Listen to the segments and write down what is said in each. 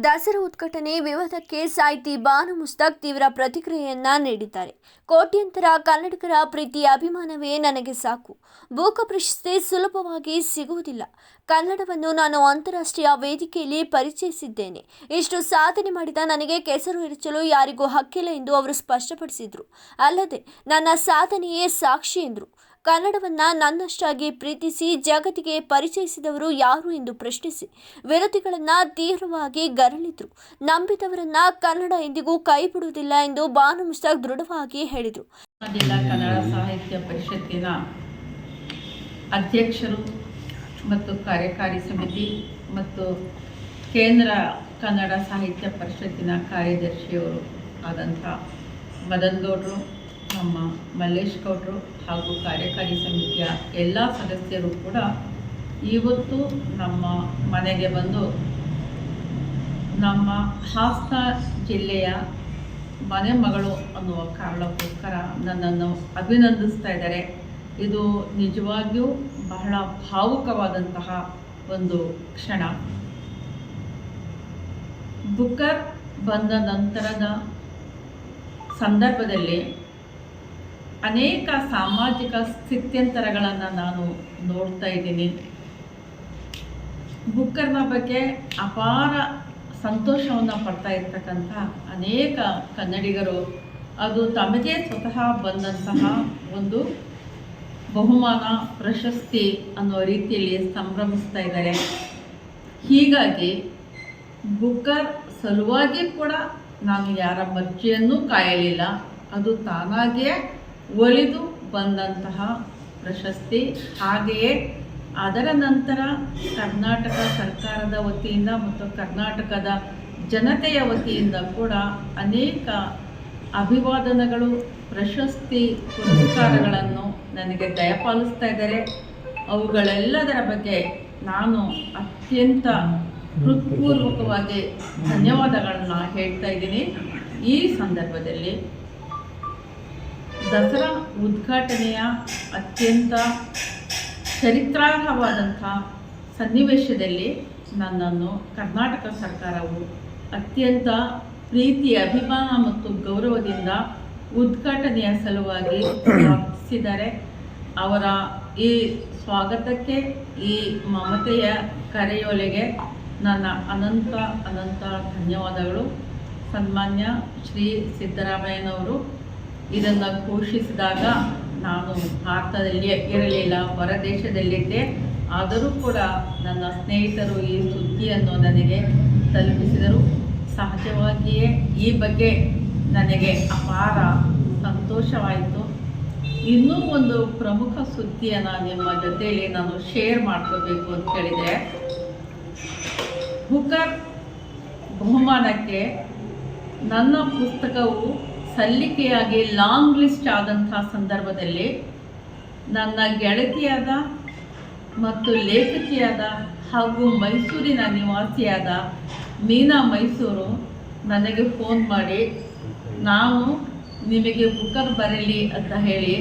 ದಸರಾ ಉದ್ಘಾಟನೆ, ವಿವಾದಕ್ಕೆ ಸಾಹಿತಿ ಬಾನು ಮುಸ್ತಾಕ್ ತೀವ್ರ ಪ್ರತಿಕ್ರಿಯೆಯನ್ನ ನೀಡಿದ್ದಾರೆ. ಕೋಟ್ಯಂತರ ಕನ್ನಡಿಗರ ಪ್ರೀತಿ, ಅಭಿಮಾನವೇ ನನಗೆ ಸಾಕು. ಭೂಕ ಪ್ರಶಸ್ತಿ ಸುಲಭವಾಗಿ ಸಿಗುವುದಿಲ್ಲ. ಕನ್ನಡವನ್ನು ನಾನು ಅಂತಾರಾಷ್ಟ್ರೀಯ ವೇದಿಕೆಯಲ್ಲಿ ಪರಿಚಯಿಸಿದ್ದೇನೆ. ಇಷ್ಟು ಸಾಧನೆ ಮಾಡಿದ ನನಗೆ ಕೆಸರು ಇರಿಸಲು ಯಾರಿಗೂ ಹಕ್ಕಿಲ್ಲ ಎಂದು ಅವರು ಸ್ಪಷ್ಟಪಡಿಸಿದರು. ಅಲ್ಲದೆ, ನನ್ನ ಸಾಧನೆಯೇ ಸಾಕ್ಷಿ ಎಂದರು. ಕನ್ನಡವನ್ನ ನನ್ನಷ್ಟಾಗಿ ಪ್ರೀತಿಸಿ ಜಗತ್ತಿಗೆ ಪರಿಚಯಿಸಿದವರು ಯಾರು ಎಂದು ಪ್ರಶ್ನಿಸಿ ವಿರೋಧಿಗಳನ್ನ ತೀವ್ರವಾಗಿ ಗರಳಿದ್ರು. ನಂಬಿದವರನ್ನ ಕನ್ನಡ ಎಂದಿಗೂ ಕೈ ಬಿಡುವುದಿಲ್ಲ ಎಂದು ಬಾನು ಮುಸ್ತಾಕ್ ದೃಢವಾಗಿ ಹೇಳಿದರು. ಕನ್ನಡ ಸಾಹಿತ್ಯ ಪರಿಷತ್ತಿನ ಅಧ್ಯಕ್ಷರು ಮತ್ತು ಕಾರ್ಯಕಾರಿ ಸಮಿತಿ ಮತ್ತು ಕೇಂದ್ರ ಕನ್ನಡ ಸಾಹಿತ್ಯ ಪರಿಷತ್ತಿನ ಕಾರ್ಯದರ್ಶಿಯವರು ಆದಂಥ ಮದನ್ ಗೌಡರು ನಮ್ಮ ಮಲ್ಲೇಶ್ ಗೌಡರು ಹಾಗೂ ಕಾರ್ಯಕಾರಿ ಸಮಿತಿಯ ಎಲ್ಲ ಸದಸ್ಯರು ಕೂಡ ಇವತ್ತು ನಮ್ಮ ಮನೆಗೆ ಬಂದು ನಮ್ಮ ಹಾಸ್ತ ಜಿಲ್ಲೆಯ ಮನೆ ಮಗಳು ಅನ್ನುವ ಕಾರಣಕ್ಕೋಸ್ಕರ ನನ್ನನ್ನು ಅಭಿನಂದಿಸ್ತಾ ಇದ್ದಾರೆ. ಇದು ನಿಜವಾಗಿಯೂ ಬಹಳ ಭಾವುಕವಾದಂತಹ ಒಂದು ಕ್ಷಣ. ಬುಕ್ಕರ್ ಬಂದ ನಂತರದ ಸಂದರ್ಭದಲ್ಲಿ ಅನೇಕ ಸಾಮಾಜಿಕ ಸ್ಥಿತ್ಯಂತರಗಳನ್ನು ನಾನು ನೋಡ್ತಾ ಇದ್ದೀನಿ. ಬುಕ್ಕರ್ನ ಬಗ್ಗೆ ಅಪಾರ ಸಂತೋಷವನ್ನು ಪಡ್ತಾ ಇರ್ತಕ್ಕಂಥ ಅನೇಕ ಕನ್ನಡಿಗರು, ಅದು ತಮಗೆ ಸ್ವತಃ ಬಂದಂತಹ ಒಂದು ಬಹುಮಾನ, ಪ್ರಶಸ್ತಿ ಅನ್ನೋ ರೀತಿಯಲ್ಲಿ ಸಂಭ್ರಮಿಸ್ತಾ ಇದ್ದಾರೆ. ಹೀಗಾಗಿ ಬುಕ್ಕರ್ ಸಲುವಾಗಿ ಕೂಡ ನಾನು ಯಾರ ಮರ್ಜಿಯನ್ನು ಕಾಯಲಿಲ್ಲ. ಅದು ತಾನಾಗಿಯೇ ಒಲಿದು ಬಂದಂತಹ ಪ್ರಶಸ್ತಿ. ಹಾಗೆಯೇ ಅದರ ನಂತರ ಕರ್ನಾಟಕ ಸರ್ಕಾರದ ವತಿಯಿಂದ ಮತ್ತು ಕರ್ನಾಟಕದ ಜನತೆಯ ವತಿಯಿಂದ ಕೂಡ ಅನೇಕ ಅಭಿವಾದನಗಳು, ಪ್ರಶಸ್ತಿ ಪುರಸ್ಕಾರಗಳನ್ನು ನನಗೆ ದಯಪಾಲಿಸ್ತಾ ಇದ್ದಾರೆ. ಅವುಗಳೆಲ್ಲದರ ಬಗ್ಗೆ ನಾನು ಅತ್ಯಂತ ಹೃತ್ಪೂರ್ವಕವಾಗಿ ಧನ್ಯವಾದಗಳನ್ನು ಹೇಳ್ತಾ ಇದ್ದೀನಿ. ಈ ಸಂದರ್ಭದಲ್ಲಿ ದಸರಾ ಉದ್ಘಾಟನೆಯ ಅತ್ಯಂತ ಚರಿತ್ರಾರ್ಹವಾದಂಥ ಸನ್ನಿವೇಶದಲ್ಲಿ ನನ್ನನ್ನು ಕರ್ನಾಟಕ ಸರ್ಕಾರವು ಅತ್ಯಂತ ಪ್ರೀತಿ ಅಭಿಮಾನ ಮತ್ತು ಗೌರವದಿಂದ ಉದ್ಘಾಟನೆಯ ಸಲುವಾಗಿ ಸ್ವಾಗತಿಸಿದ್ದಾರೆ ಅವರ ಈ ಸ್ವಾಗತಕ್ಕೆ, ಈ ಮಮತೆಯ ಕರೆಯೊಲೆಗೆ ನನ್ನ ಅನಂತ ಅನಂತ ಧನ್ಯವಾದಗಳು. ಸನ್ಮಾನ್ಯ ಶ್ರೀ ಸಿದ್ದರಾಮಯ್ಯನವರು. ಇದನ್ನು ಘೋಷಿಸಿದಾಗ ನಾನು ಭಾರತದಲ್ಲಿ ಇರಲಿಲ್ಲ ಹೊರದೇಶದಲ್ಲಿದ್ದೆ ಆದರೂ ಕೂಡ ನನ್ನ ಸ್ನೇಹಿತರು ಈ ಸುದ್ದಿಯನ್ನು ನನಗೆ ತಲುಪಿಸಿದರು. ಸಹಜವಾಗಿಯೇ ಈ ಬಗ್ಗೆ ನನಗೆ ಅಪಾರ ಸಂತೋಷವಾಯಿತು. ಇನ್ನೂ ಒಂದು ಪ್ರಮುಖ ಸುದ್ದಿಯನ್ನು ನಿಮ್ಮ ಜೊತೆಯಲ್ಲಿ ನಾನು ಶೇರ್ ಮಾಡ್ಕೋಬೇಕು ಅಂತ ಹೇಳಿದರೆ, ಬುಕರ್ ಬಹುಮಾನಕ್ಕೆ ನನ್ನ ಪುಸ್ತಕವು ಸಲ್ಲಿಕೆಯಾಗಿ ಲಾಂಗ್ ಲಿಸ್ಟ್ ಆದಂಥ ಸಂದರ್ಭದಲ್ಲಿ ನನ್ನ ಗೆಳತಿಯಾದ ಮತ್ತು ಲೇಖಕಿಯಾದ ಹಾಗೂ ಮೈಸೂರಿನ ನಿವಾಸಿಯಾದ ಮೀನಾ ಮೈಸೂರು ನನಗೆ ಫೋನ್ ಮಾಡಿ, ನಾವು ನಿಮಗೆ ಬುಕ್ಕರ್ ಬರಲಿ ಅಂತ ಹೇಳಿ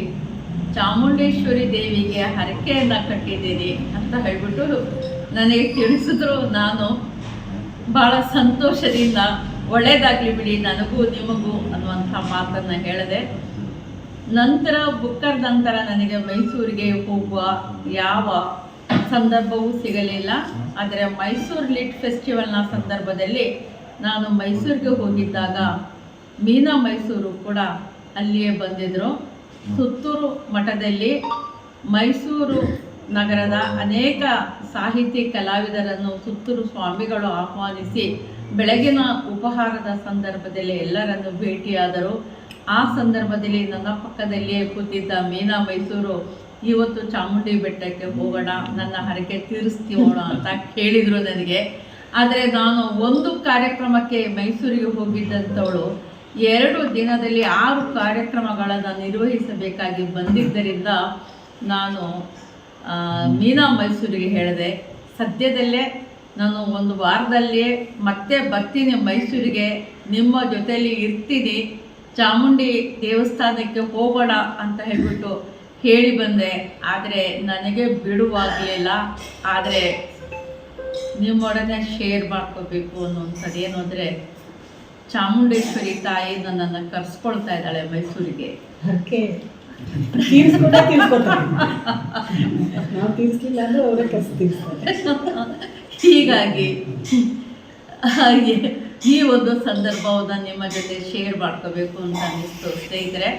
ಚಾಮುಂಡೇಶ್ವರಿ ದೇವಿಗೆ ಹರಕೆಯನ್ನು ಕಟ್ಟಿದ್ದೀನಿ ಅಂತ ಹೇಳಿಬಿಟ್ಟು ನನಗೆ ತಿಳಿಸಿದ್ರು. ನಾನು ಭಾಳ ಸಂತೋಷದಿಂದ ಒಳ್ಳೇದಾಗಲಿ ಬಿಡಿ ನನಗೂ ನಿಮಗೂ ಅನ್ನುವಂಥ ಮಾತನ್ನು ಹೇಳಿದೆ, ನಂತರ ಬುಕ್ಕರ್ ನಂತರ ನನಗೆ ಮೈಸೂರಿಗೆ ಹೋಗುವ ಯಾವ ಸಂದರ್ಭವೂ ಸಿಗಲಿಲ್ಲ. ಆದರೆ ಮೈಸೂರು ಲಿಟ್ ಫೆಸ್ಟಿವಲ್ನ ಸಂದರ್ಭದಲ್ಲಿ ನಾನು ಮೈಸೂರಿಗೆ ಹೋಗಿದ್ದಾಗ ಮೀನಾ ಮೈಸೂರು ಕೂಡ ಅಲ್ಲಿಯೇ ಬಂದಿದ್ದರು ಸುತ್ತೂರು ಮಠದಲ್ಲಿ ಮೈಸೂರು ನಗರದ ಅನೇಕ ಸಾಹಿತಿ ಕಲಾವಿದರನ್ನು ಸುತ್ತೂರು ಸ್ವಾಮಿಗಳು ಆಹ್ವಾನಿಸಿ ಬೆಳಗಿನ ಉಪಹಾರದ ಸಂದರ್ಭದಲ್ಲಿ ಎಲ್ಲರನ್ನು ಭೇಟಿಯಾದರು. ಆ ಸಂದರ್ಭದಲ್ಲಿ ನನ್ನ ಪಕ್ಕದಲ್ಲಿಯೇ ಕೂತಿದ್ದ ಮೀನಾ ಮೈಸೂರು, ಇವತ್ತು ಚಾಮುಂಡಿ ಬೆಟ್ಟಕ್ಕೆ ಹೋಗೋಣ, ನನ್ನ ಹರಕೆ ತೀರಿಸ್ತೀವೋಣ ಅಂತ ಕೇಳಿದರು ನನಗೆ. ಆದರೆ ನಾನು ಒಂದು ಕಾರ್ಯಕ್ರಮಕ್ಕೆ ಮೈಸೂರಿಗೆ ಹೋಗಿದ್ದಂಥವಳು ಎರಡು ದಿನದಲ್ಲಿ ಆರು ಕಾರ್ಯಕ್ರಮಗಳನ್ನು ನಿರ್ವಹಿಸಬೇಕಾಗಿ ಬಂದಿದ್ದರಿಂದ ನಾನು ಮೀನಾ ಮೈಸೂರಿಗೆ ಹೇಳಿದೆ. ಸದ್ಯದಲ್ಲೇ ನಾನು ಒಂದು ವಾರದಲ್ಲಿ ಮತ್ತೆ ಬರ್ತೀನಿ ಮೈಸೂರಿಗೆ. ನಿಮ್ಮ ಜೊತೆಯಲ್ಲಿ ಇರ್ತೀನಿ. ಚಾಮುಂಡಿ ದೇವಸ್ಥಾನಕ್ಕೆ ಹೋಗೋಣ ಅಂತ ಹೇಳ್ಬಿಟ್ಟು ಹೇಳಿ ಬಂದೆ. ಆದರೆ ನನಗೆ ಬಿಡುವಾಗಲಿಲ್ಲ. ಆದರೆ ನಿಮ್ಮೊಡನೆ ಶೇರ್ ಮಾಡ್ಕೋಬೇಕು ಅನ್ನೋಂಥದ್ದು ಏನು ಅಂದರೆ, ಚಾಮುಂಡೇಶ್ವರಿ ತಾಯಿ ನನ್ನನ್ನು ಕರ್ಸ್ಕೊಳ್ತಾ ಇದ್ದಾಳೆ ಮೈಸೂರಿಗೆ. ತೀರ್ಸ್ಕೊಂಡ ತೀರ್ಸ್ಕೊತಾರೆ. ನಾವು ತೀರ್ಸ್ಲಿಲ್ಲ ಅಂದ್ರೆ ಅವರೇ ಕಸ ತೀರ್ಸ್ತಾರೆ. ಹೀಗಾಗಿ, ಹಾಗೆ ಈ ಒಂದು ಸಂದರ್ಭವನ್ನು ನಿಮ್ಮ ಜೊತೆ ಶೇರ್ ಮಾಡ್ಕೋಬೇಕು ಅಂತ ಅನ್ನಿಸ್ತು. ಸ್ನೇಹಿತರೆ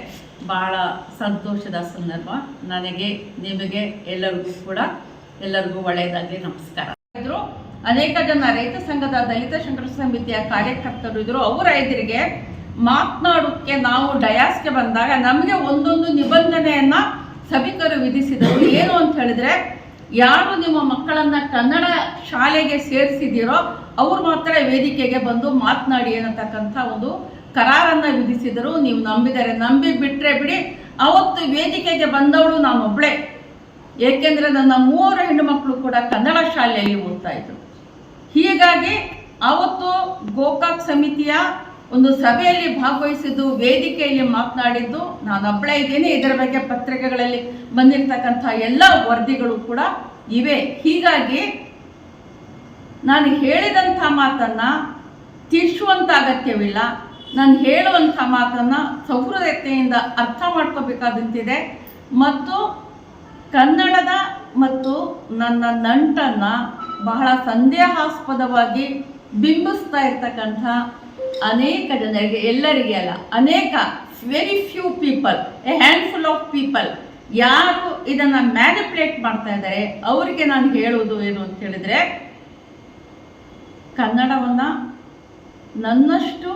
ಭಾಳ ಸಂತೋಷದ ಸಂದರ್ಭ. ನನಗೆ, ನಿಮಗೆ ಎಲ್ಲರಿಗೂ ಕೂಡ ಎಲ್ಲರಿಗೂ ಒಳ್ಳೆಯದಾಗಲಿ. ನಮಸ್ಕಾರ. ಇದ್ರು ಅನೇಕ ಜನ ರೈತ ಸಂಘದ ದಲಿತ ಶಂಕರ ಸಮಿತಿಯ ಕಾರ್ಯಕರ್ತರು ಇದ್ರು. ಅವರ ರೈತರಿಗೆ ಮಾತನಾಡೋಕ್ಕೆ ನಾವು ಡಯಾಸ್ಗೆ ಬಂದಾಗ ನಮಗೆ ಒಂದೊಂದು ನಿಬಂಧನೆಯನ್ನ ಸಭಿಕರು ವಿಧಿಸಿದರು. ಏನು ಅಂತ ಹೇಳಿದ್ರೆ ಯಾರು ನಿಮ್ಮ ಮಕ್ಕಳನ್ನ ಕನ್ನಡ ಶಾಲೆಗೆ ಸೇರಿಸಿದಿರೋ ಅವ್ರು ಮಾತ್ರ ವೇದಿಕೆಗೆ ಬಂದು ಮಾತನಾಡಿ ಅನ್ನತಕ್ಕಂಥ ಒಂದು ಕರಾರನ್ನು ವಿಧಿಸಿದರು. ನೀವು ನಂಬಿದರೆ ನಂಬಿ ಬಿಟ್ರೆ ಬಿಡಿ. ಅವತ್ತು ವೇದಿಕೆಗೆ ಬಂದವಳು ನಾನೊಬ್ಳೆ. ಏಕೆಂದರೆ ನನ್ನ ಮೂವರು ಹೆಣ್ಣುಮಕ್ಕಳು ಕೂಡ ಕನ್ನಡ ಶಾಲೆಯಲ್ಲಿ ಓದ್ತಾ ಇದ್ರು. ಹೀಗಾಗಿ ಅವತ್ತು ಗೋಕಾಕ್ ಸಮಿತಿಯ ಒಂದು ಸಭೆಯಲ್ಲಿ ಭಾಗವಹಿಸಿದ್ದು, ವೇದಿಕೆಯಲ್ಲಿ ಮಾತನಾಡಿದ್ದು, ನಾನು ನಾನೊಬ್ಬಳೇ ಇದ್ದೇನೆ, ಇದರ ಬಗ್ಗೆ ಪತ್ರಿಕೆಗಳಲ್ಲಿ ಬಂದಿರತಕ್ಕಂಥ ಎಲ್ಲ ವರದಿಗಳು ಕೂಡ ಇವೆ. ಹೀಗಾಗಿ ನಾನು ಹೇಳಿದಂಥ ಮಾತನ್ನ ತಿರ್ಸುವಂಥ ಅಗತ್ಯವಿಲ್ಲ. ನಾನು ಹೇಳುವಂಥ ಮಾತನ್ನ ಸೌಹೃದತೆಯಿಂದ ಅರ್ಥ ಮಾಡ್ಕೋಬೇಕಾದಂತಿದೆ. ಮತ್ತು ಕನ್ನಡದ ಮತ್ತು ನನ್ನ ನಂಟನ್ನ ಬಹಳ ಸಂದೇಹಾಸ್ಪದವಾಗಿ ಬಿಂಬಿಸ್ತಾ ಇರ್ತಕ್ಕಂಥ ಅನೇಕ ಜನರಿಗೆ, ಎಲ್ಲರಿಗೆ ಅಲ್ಲ, ಅನೇಕ very few people a handful of people ಯಾರು ಇದನ್ನು ಮ್ಯಾನಿಪುಲೇಟ್ ಮಾಡ್ತಾ ಇದ್ದಾರೆ, ಅವರಿಗೆ ನಾನು ಹೇಳುವುದು ಏನು ಅಂತ ಹೇಳಿದರೆ, ಕನ್ನಡವನ್ನು ನನ್ನಷ್ಟು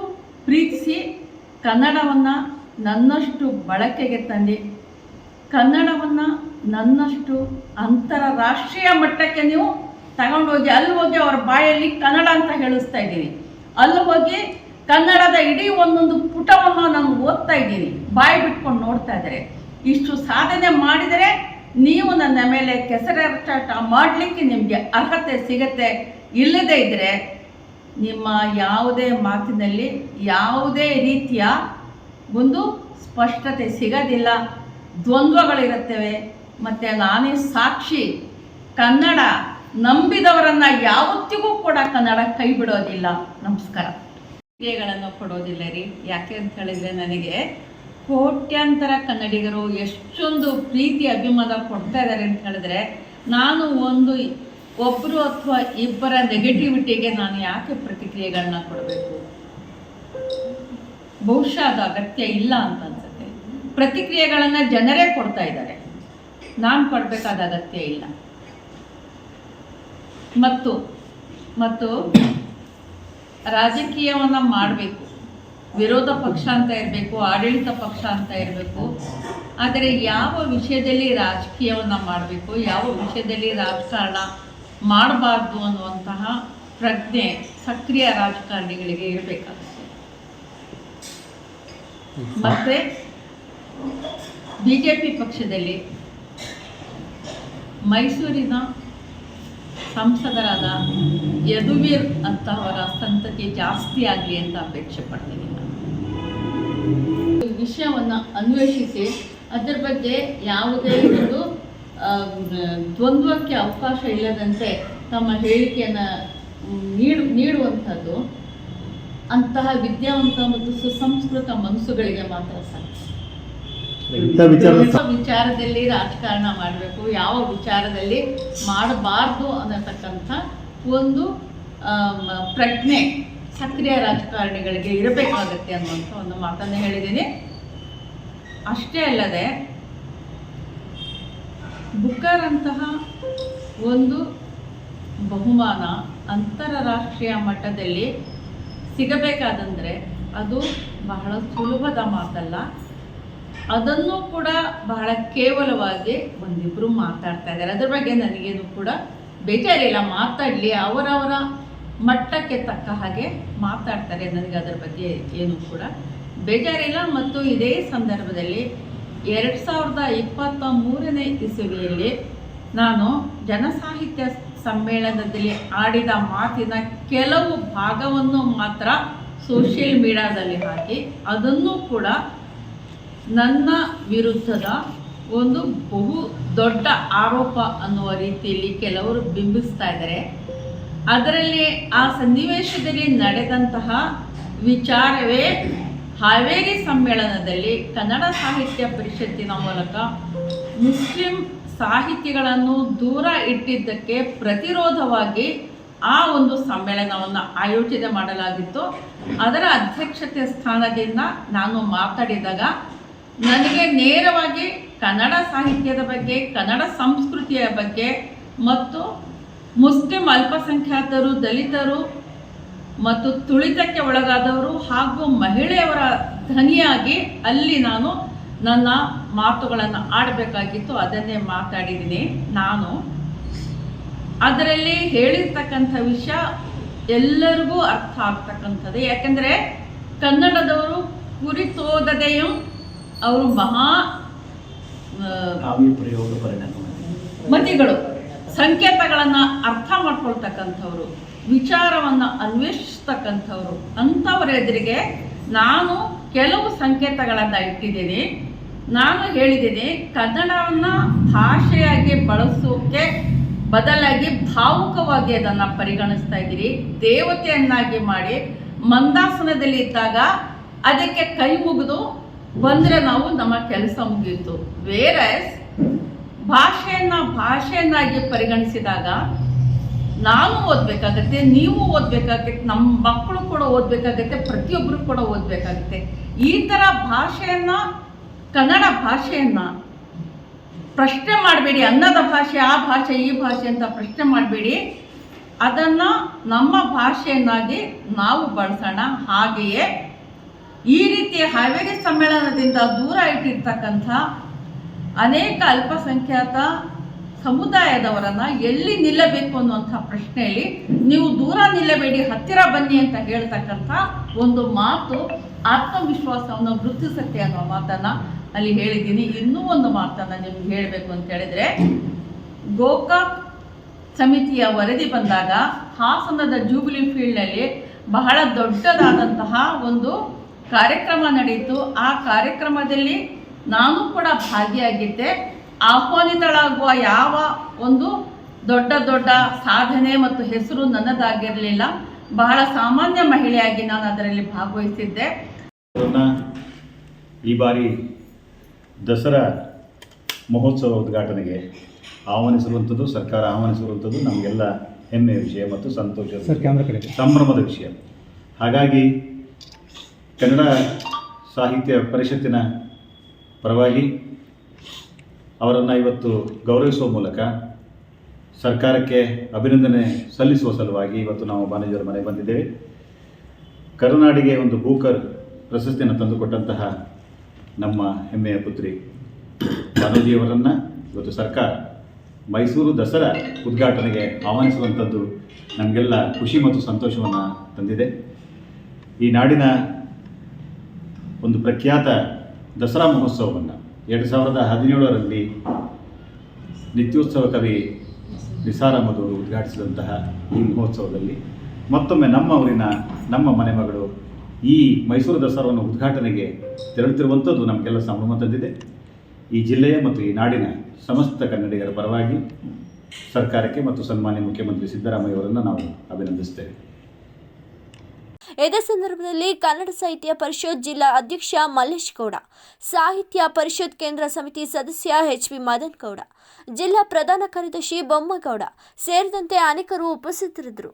ಪ್ರೀತಿಸಿ, ಕನ್ನಡವನ್ನು ನನ್ನಷ್ಟು ಬಳಕೆಗೆ ತಂದು, ಕನ್ನಡವನ್ನು ನನ್ನಷ್ಟು ಅಂತಾರಾಷ್ಟ್ರೀಯ ಮಟ್ಟಕ್ಕೆ ನೀವು ತಗೊಂಡೋಗಿ, ಅಲ್ಲಿ ಹೋಗಿ ಅವ್ರ ಬಾಯಲ್ಲಿ ಕನ್ನಡ ಅಂತ ಹೇಳಿಸ್ತಾ ಇದ್ದೀನಿ ಅಲ್ಲಿ ಹೋಗಿ ಕನ್ನಡದ ಇಡೀ ಒಂದೊಂದು ಪುಟವನ್ನು ನಾನು ಓದ್ತಾ ಇದ್ದೀನಿ. ಬಾಯಿ ಬಿಟ್ಕೊಂಡು ನೋಡ್ತಾ ಇದ್ದಾರೆ. ಇಷ್ಟು ಸಾಧನೆ ಮಾಡಿದರೆ ನೀವು ನನ್ನ ಮೇಲೆ ಕೆಸರಾಟ ಮಾಡಲಿಕ್ಕೆ ನಿಮಗೆ ಅರ್ಹತೆ ಸಿಗತ್ತೆ. ಇಲ್ಲದೇ ಇದ್ದರೆ ನಿಮ್ಮ ಯಾವುದೇ ಮಾತಿನಲ್ಲಿ ಯಾವುದೇ ರೀತಿಯ ಒಂದು ಸ್ಪಷ್ಟತೆ ಸಿಗೋದಿಲ್ಲ. ದ್ವಂದ್ವಗಳಿರುತ್ತವೆ. ಮತ್ತು ನಾನೇ ಸಾಕ್ಷಿ. ಕನ್ನಡ ನಂಬಿದವರನ್ನ ಯಾವತ್ತಿಗೂ ಕೂಡ ಕನ್ನಡ ಕೈ ಬಿಡೋದಿಲ್ಲ. ನಮಸ್ಕಾರ. ಕ್ರಿಯೆಗಳನ್ನು ಕೊಡೋದಿಲ್ಲ ರೀ. ಯಾಕೆ ಅಂತ ಹೇಳಿದ್ರೆ ನನಗೆ ಕೋಟ್ಯಾಂತರ ಕನ್ನಡಿಗರು ಎಷ್ಟೊಂದು ಪ್ರೀತಿ, ಅಭಿಮಾನ ಕೊಡ್ತಾ ಇದ್ದಾರೆ ಅಂತ ಹೇಳಿದ್ರೆ ನಾನು ಒಂದು ಒಬ್ಬರು ಅಥವಾ ಇಬ್ಬರ ನೆಗೆಟಿವಿಟಿಗೆ ನಾನು ಯಾಕೆ ಪ್ರತಿಕ್ರಿಯೆಗಳನ್ನ ಕೊಡಬೇಕು? ಬಹುಶಃ ಅದು ಅಗತ್ಯ ಇಲ್ಲ ಅಂತ ಅನ್ಸುತ್ತೆ. ಪ್ರತಿಕ್ರಿಯೆಗಳನ್ನು ಜನರೇ ಕೊಡ್ತಾ ಇದ್ದಾರೆ. ನಾನು ಕೊಡಬೇಕಾದ ಅಗತ್ಯ ಇಲ್ಲ. ಮತ್ತು ಮತ್ತು ರಾಜಕೀಯವನ್ನು ಮಾಡಬೇಕು. ವಿರೋಧ ಪಕ್ಷ ಅಂತ ಇರಬೇಕು, ಆಡಳಿತ ಪಕ್ಷ ಅಂತ ಇರಬೇಕು. ಆದರೆ ಯಾವ ವಿಷಯದಲ್ಲಿ ರಾಜಕೀಯವನ್ನು ಮಾಡಬೇಕು, ಯಾವ ವಿಷಯದಲ್ಲಿ ರಾಜಕಾರಣ ಮಾಡಬಾರ್ದು ಅನ್ನುವಂತಹ ಪ್ರಜ್ಞೆ ಸಕ್ರಿಯ ರಾಜಕಾರಣಿಗಳಿಗೆ ಇರಬೇಕಾಗುತ್ತೆ. ಮತ್ತೆ ಬಿ ಜೆ ಪಿ ಪಕ್ಷದಲ್ಲಿ ಮೈಸೂರಿನ ಸಂಸದರಾದ ಯದುವೀರ್ ಅಂತವರ ಸಂತತಿ ಜಾಸ್ತಿ ಆಗಲಿ ಅಂತ ಅಪೇಕ್ಷೆ ಪಡ್ತೀನಿ. ವಿಷಯವನ್ನು ಅನ್ವೇಷಿಸಿ, ಅದರ ಬಗ್ಗೆ ಯಾವುದೇ ಒಂದು ದ್ವಂದ್ವಕ್ಕೆ ಅವಕಾಶ ಇಲ್ಲದಂತೆ ತಮ್ಮ ಹೇಳಿಕೆಯನ್ನು ನೀಡು, ನೀಡುವಂಥದ್ದು ಅಂತಹ ವಿದ್ಯಾವಂತ ಮತ್ತು ಸುಸಂಸ್ಕೃತ ಮನಸ್ಸುಗಳಿಗೆ ಮಾತ್ರ ಸಾಧ್ಯ ಇಂಥ ವಿಚಾರ ವಿಚಾರದಲ್ಲಿ ರಾಜಕಾರಣ ಮಾಡಬೇಕು. ಯಾವ ವಿಚಾರದಲ್ಲಿ ಮಾಡಬಾರ್ದು ಅನ್ನತಕ್ಕಂಥ ಒಂದು ಪ್ರಜ್ಞೆ ಸಕ್ರಿಯ ರಾಜಕಾರಣಿಗಳಿಗೆ ಇರಬೇಕಾಗತ್ತೆ ಅನ್ನುವಂಥ ಒಂದು ಮಾತನ್ನು ಹೇಳಿದ್ದೀನಿ. ಅಷ್ಟೇ ಅಲ್ಲದೆ ಬುಕ್ಕರ್ ಅಂತಹ ಒಂದು ಬಹುಮಾನ ಅಂತಾರಾಷ್ಟ್ರೀಯ ಮಟ್ಟದಲ್ಲಿ ಸಿಗಬೇಕಾದಂದರೆ ಅದು ಬಹಳ ಸುಲಭದ ಮಾತಲ್ಲ. ಅದನ್ನು ಕೂಡ ಬಹಳ ಕೇವಲವಾಗಿ ಒಂದಿಬ್ಬರು ಮಾತಾಡ್ತಾ ಇದ್ದಾರೆ. ಅದ್ರ ಬಗ್ಗೆ ನನಗೇನು ಕೂಡ ಬೇಜಾರಿಲ್ಲ. ಮಾತಾಡಲಿ, ಅವರವರ ಮಟ್ಟಕ್ಕೆ ತಕ್ಕ ಹಾಗೆ ಮಾತಾಡ್ತಾರೆ ನನಗೆ ಅದರ ಬಗ್ಗೆ ಏನು ಕೂಡ ಬೇಜಾರಿಲ್ಲ. ಮತ್ತು ಇದೇ ಸಂದರ್ಭದಲ್ಲಿ ಎರಡು ಸಾವಿರದ ಇಪ್ಪತ್ತ ಮೂರನೇ ಇಸವಿಯಲ್ಲಿ ನಾನು ಜನಸಾಹಿತ್ಯ ಸಮ್ಮೇಳನದಲ್ಲಿ ಆಡಿದ ಮಾತಿನ ಕೆಲವು ಭಾಗವನ್ನು ಮಾತ್ರ ಸೋಷಿಯಲ್ ಮೀಡಿಯಾದಲ್ಲಿ ಹಾಕಿ, ಅದನ್ನು ಕೂಡ ನನ್ನ ವಿರುದ್ಧದ ಒಂದು ಬಹು ದೊಡ್ಡ ಆರೋಪ ಅನ್ನುವ ರೀತಿಯಲ್ಲಿ ಕೆಲವರು ಬಿಂಬಿಸ್ತಾ ಇದ್ದಾರೆ. ಅದರಲ್ಲಿ ಆ ಸನ್ನಿವೇಶದಲ್ಲಿ ನಡೆದಂತಹ ವಿಚಾರವೇ ಹಾವೇರಿ ಸಮ್ಮೇಳನದಲ್ಲಿ ಕನ್ನಡ ಸಾಹಿತ್ಯ ಪರಿಷತ್ತಿನ ಮೂಲಕ ಮುಸ್ಲಿಂ ಸಾಹಿತಿಗಳನ್ನು ದೂರ ಇಟ್ಟಿದ್ದಕ್ಕೆ ಪ್ರತಿರೋಧವಾಗಿ ಆ ಒಂದು ಸಮ್ಮೇಳನವನ್ನು ಆಯೋಜನೆ ಮಾಡಲಾಗಿತ್ತು. ಅದರ ಅಧ್ಯಕ್ಷತೆ ಸ್ಥಾನದಿಂದ ನಾನು ಮಾತಾಡಿದಾಗ ನನಗೆ ನೇರವಾಗಿ ಕನ್ನಡ ಸಾಹಿತ್ಯದ ಬಗ್ಗೆ, ಕನ್ನಡ ಸಂಸ್ಕೃತಿಯ ಬಗ್ಗೆ ಮತ್ತು ಮುಸ್ಲಿಂ ಅಲ್ಪಸಂಖ್ಯಾತರು, ದಲಿತರು ಮತ್ತು ತುಳಿತಕ್ಕೆ ಒಳಗಾದವರು ಹಾಗೂ ಮಹಿಳೆಯರ ಧ್ವನಿಯಾಗಿ ಅಲ್ಲಿ ನಾನು ನನ್ನ ಮಾತುಗಳನ್ನು ಆಡಬೇಕಾಗಿತ್ತು. ಅದನ್ನೇ ಮಾತಾಡಿದ್ದೀನಿ ನಾನು. ಅದರಲ್ಲಿ ಹೇಳಿರ್ತಕ್ಕಂಥ ವಿಷಯ ಎಲ್ಲರಿಗೂ ಅರ್ಥ ಆಗ್ತಕ್ಕಂಥದ್ದು. ಯಾಕೆಂದರೆ ಕನ್ನಡದವರು ಕುರಿತೋದದೆಯೂ ಅವರು ಮಹಾ ಪ್ರಯೋಗ ಪರಿಣಾಮ ಮತಿಗಳು ಸಂಕೇತಗಳನ್ನು ಅರ್ಥ ಮಾಡ್ಕೊಳ್ತಕ್ಕಂಥವ್ರು ವಿಚಾರವನ್ನು ಅನ್ವೇಷಿಸ್ತಕ್ಕಂಥವ್ರು ಅಂಥವ್ರ ಎದುರಿಗೆ ನಾನು ಕೆಲವು ಸಂಕೇತಗಳನ್ನು ಇಟ್ಟಿದ್ದೀನಿ. ನಾನು ಹೇಳಿದ್ದೀನಿ ಕನ್ನಡವನ್ನು ಭಾಷೆಯಾಗಿ ಬಳಸೋಕೆ ಬದಲಾಗಿ ಭಾವುಕವಾಗಿ ಅದನ್ನು ಪರಿಗಣಿಸ್ತಾ ಇದ್ದೀರಿ. ದೇವತೆಯನ್ನಾಗಿ ಮಾಡಿ ಮಂದಾಸನದಲ್ಲಿ ಇದ್ದಾಗ ಅದಕ್ಕೆ ಕೈ ಮುಗಿದು ಬಂದರೆ ನಾವು ನಮ್ಮ ಕೆಲಸ ಮುಗಿಯಿತು. ಬೇರೆ ಭಾಷೆಯನ್ನು ಭಾಷೆಯನ್ನಾಗಿ ಪರಿಗಣಿಸಿದಾಗ ನಾನು ಓದಬೇಕಾಗತ್ತೆ, ನೀವು ಓದಬೇಕಾಗತ್ತೆ, ನಮ್ಮ ಮಕ್ಕಳು ಕೂಡ ಓದಬೇಕಾಗತ್ತೆ, ಪ್ರತಿಯೊಬ್ಬರು ಕೂಡ ಓದಬೇಕಾಗತ್ತೆ. ಈ ಥರ ಭಾಷೆಯನ್ನು, ಕನ್ನಡ ಭಾಷೆಯನ್ನು ಪ್ರಶ್ನೆ ಮಾಡಬೇಡಿ, ಅನ್ನದ ಭಾಷೆ, ಆ ಭಾಷೆ, ಈ ಭಾಷೆ ಅಂತ ಪ್ರಶ್ನೆ ಮಾಡಬೇಡಿ. ಅದನ್ನು ನಮ್ಮ ಭಾಷೆಯನ್ನಾಗಿ ನಾವು ಬಳಸೋಣ. ಹಾಗೆಯೇ ಈ ರೀತಿ ಹಾವೇರಿ ಸಮ್ಮೇಳನದಿಂದ ದೂರ ಇಟ್ಟಿರ್ತಕ್ಕಂಥ ಅನೇಕ ಅಲ್ಪಸಂಖ್ಯಾತ ಸಮುದಾಯದವರನ್ನ ಎಲ್ಲಿ ನಿಲ್ಲಬೇಕು ಅನ್ನುವಂಥ ಪ್ರಶ್ನೆಯಲ್ಲಿ ನೀವು ದೂರ ನಿಲ್ಲಬೇಡಿ, ಹತ್ತಿರ ಬನ್ನಿ ಅಂತ ಹೇಳ್ತಕ್ಕಂಥ ಒಂದು ಮಾತು ಆತ್ಮವಿಶ್ವಾಸವನ್ನು ವೃದ್ಧಿಸುತ್ತೆ ಅನ್ನೋ ಮಾತನ್ನ ಅಲ್ಲಿ ಹೇಳಿದ್ದೀನಿ. ಇನ್ನೂ ಒಂದು ಮಾತನ್ನ ನಿಮ್ಗೆ ಹೇಳಬೇಕು ಅಂತ ಹೇಳಿದ್ರೆ, ಗೋಕಾಕ್ ಸಮಿತಿಯ ವರದಿ ಬಂದಾಗ ಹಾಸನದ ಜೂಬಿಲಿ ಫೀಲ್ಡ್ನಲ್ಲಿ ಬಹಳ ದೊಡ್ಡದಾದಂತಹ ಒಂದು ಕಾರ್ಯಕ್ರಮ ನಡೆಯಿತು. ಆ ಕಾರ್ಯಕ್ರಮದಲ್ಲಿ ನಾನು ಕೂಡ ಭಾಗಿಯಾಗಿದ್ದೆ. ಆಹ್ವಾನಿತಳಾಗುವ ಯಾವ ಒಂದು ದೊಡ್ಡ ದೊಡ್ಡ ಸಾಧನೆ ಮತ್ತು ಹೆಸರು ನನ್ನದಾಗಿರಲಿಲ್ಲ. ಬಹಳ ಸಾಮಾನ್ಯ ಮಹಿಳೆಯಾಗಿ ನಾನು ಅದರಲ್ಲಿ ಭಾಗವಹಿಸಿದ್ದೆ. ಈ ಬಾರಿ ದಸರಾ ಮಹೋತ್ಸವ ಉದ್ಘಾಟನೆಗೆ ಆಹ್ವಾನಿಸಿರುವಂಥದ್ದು ಸರ್ಕಾರ ಆಹ್ವಾನಿಸಿರುವಂಥದ್ದು ನಮಗೆಲ್ಲ ಹೆಮ್ಮೆಯ ವಿಷಯ ಮತ್ತು ಸಂತೋಷ ಸರ್ ಕ್ಯಾಮ್ರಾ ಕಡೆ. ಸಂಭ್ರಮದ ವಿಷಯ. ಹಾಗಾಗಿ ಕನ್ನಡ ಸಾಹಿತ್ಯ ಪರಿಷತ್ತಿನ ಪರವಾಗಿ ಅವರನ್ನು ಇವತ್ತು ಗೌರವಿಸುವ ಮೂಲಕ ಸರ್ಕಾರಕ್ಕೆ ಅಭಿನಂದನೆ ಸಲ್ಲಿಸುವ ಸಲುವಾಗಿ ಇವತ್ತು ನಾವು ಬಾನಜಿಯವರ ಮನೆಗೆ ಬಂದಿದ್ದೇವೆ. ಕರುನಾಡಿಗೆ ಒಂದು ಬೂಕರ್ ಪ್ರಶಸ್ತಿಯನ್ನು ತಂದುಕೊಟ್ಟಂತಹ ನಮ್ಮ ಹೆಮ್ಮೆಯ ಪುತ್ರಿ ಬಾನೋಜಿಯವರನ್ನು ಇವತ್ತು ಸರ್ಕಾರ ಮೈಸೂರು ದಸರಾ ಉದ್ಘಾಟನೆಗೆ ಆಹ್ವಾನಿಸುವಂಥದ್ದು ನಮಗೆಲ್ಲ ಖುಷಿ ಮತ್ತು ಸಂತೋಷವನ್ನು ತಂದಿದೆ. ಈ ನಾಡಿನ ಒಂದು ಪ್ರಖ್ಯಾತ ದಸರಾ ಮಹೋತ್ಸವವನ್ನು ಎರಡು ಸಾವಿರದ ಹದಿನೇಳರಲ್ಲಿ ನಿತ್ಯೋತ್ಸವ ಕವಿ ನಿಸಾರಾಮದವರು ಉದ್ಘಾಟಿಸಿದಂತಹ ಈ ಮಹೋತ್ಸವದಲ್ಲಿ ಮತ್ತೊಮ್ಮೆ ನಮ್ಮ ಊರಿನ ನಮ್ಮ ಮನೆಮಗಳು ಈ ಮೈಸೂರು ದಸರಾವನ್ನು ಉದ್ಘಾಟನೆಗೆ ತೆರಳುತ್ತಿರುವಂಥದ್ದು ನಮಗೆಲ್ಲ ಸಂಭ್ರಮ ತಂದಿದೆ ಈ ಜಿಲ್ಲೆಯ ಮತ್ತು ಈ ನಾಡಿನ ಸಮಸ್ತ ಕನ್ನಡಿಗರ ಪರವಾಗಿ ಸರ್ಕಾರಕ್ಕೆ ಮತ್ತು ಸನ್ಮಾನ್ಯ ಮುಖ್ಯಮಂತ್ರಿ ಸಿದ್ದರಾಮಯ್ಯವರನ್ನು ನಾವು ಅಭಿನಂದಿಸ್ತೇವೆ. ಇದೇ ಸಂದರ್ಭದಲ್ಲಿ ಕನ್ನಡ ಸಾಹಿತ್ಯ ಪರಿಷತ್ ಜಿಲ್ಲಾ ಅಧ್ಯಕ್ಷ ಮಲ್ಲೇಶ್ ಗೌಡ, ಸಾಹಿತ್ಯ ಪರಿಷತ್ ಕೇಂದ್ರ ಸಮಿತಿ ಸದಸ್ಯ ಎಚ್ ಪಿ ಮದನ್ ಗೌಡ ಜಿಲ್ಲಾ ಪ್ರಧಾನ ಕಾರ್ಯದರ್ಶಿ ಬೊಮ್ಮಗೌಡ ಸೇರಿದಂತೆ ಅನೇಕರು ಉಪಸ್ಥಿತರಿದ್ದರು.